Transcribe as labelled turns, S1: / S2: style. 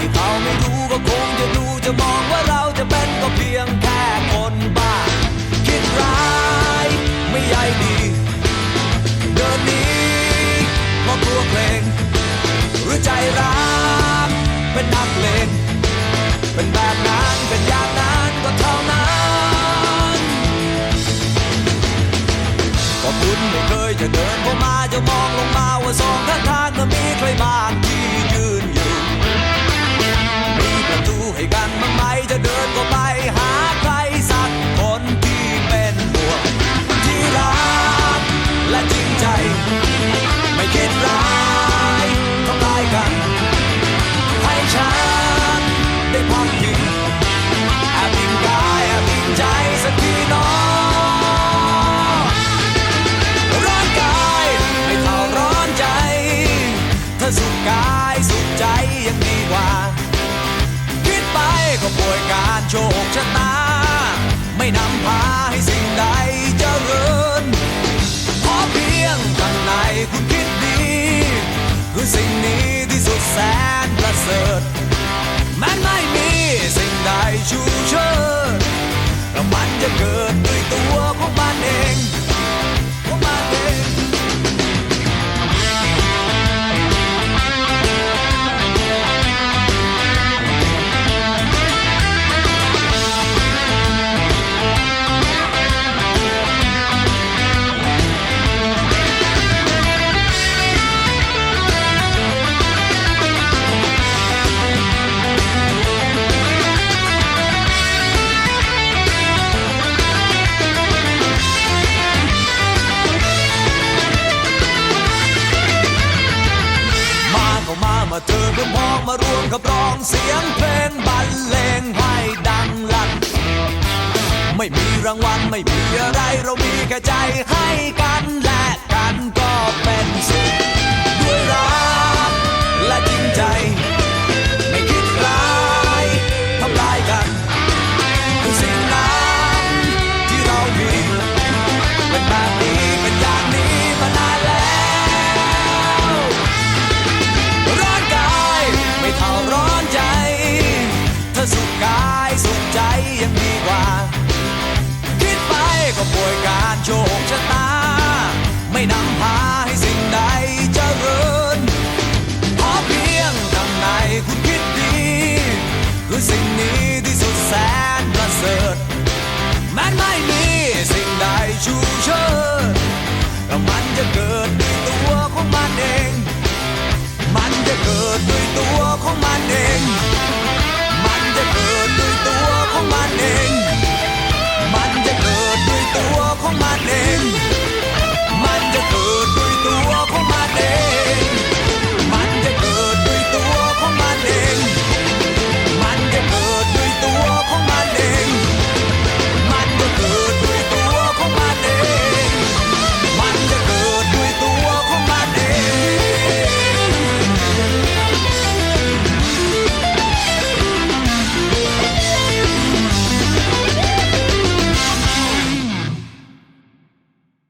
S1: ที่เขาไม่รู้ก็คงจะดูจะมองว่าเราจะเป็นก็เพียงแค่คนบ้า คิดร้ายไม่ใยดี เดินหนีเพราะกลัวเพลง หรือใจรักเป็นนักเลงเป็นแบบนั้นเป็นอย่ายสุขใจยังดีกว่า คิดไปก็ป่วยการโชคชะตา ไม่นำพาให้สิ่งใดเจริญขอเพียงข้างในคุณคิดดี คือสิ่งนี้ที่สุดแสนประเสริฐแม้ไม่มีสิ่งใดชูเชิดแต่มันจะเกิด เธอเพื่อพ้องมารวมกับร้องเสียงเพลงบรรเลงให้ดังลั่นไม่มีรางวัลไม่มีอะไรเรามีแค่ใจให้กัน ตั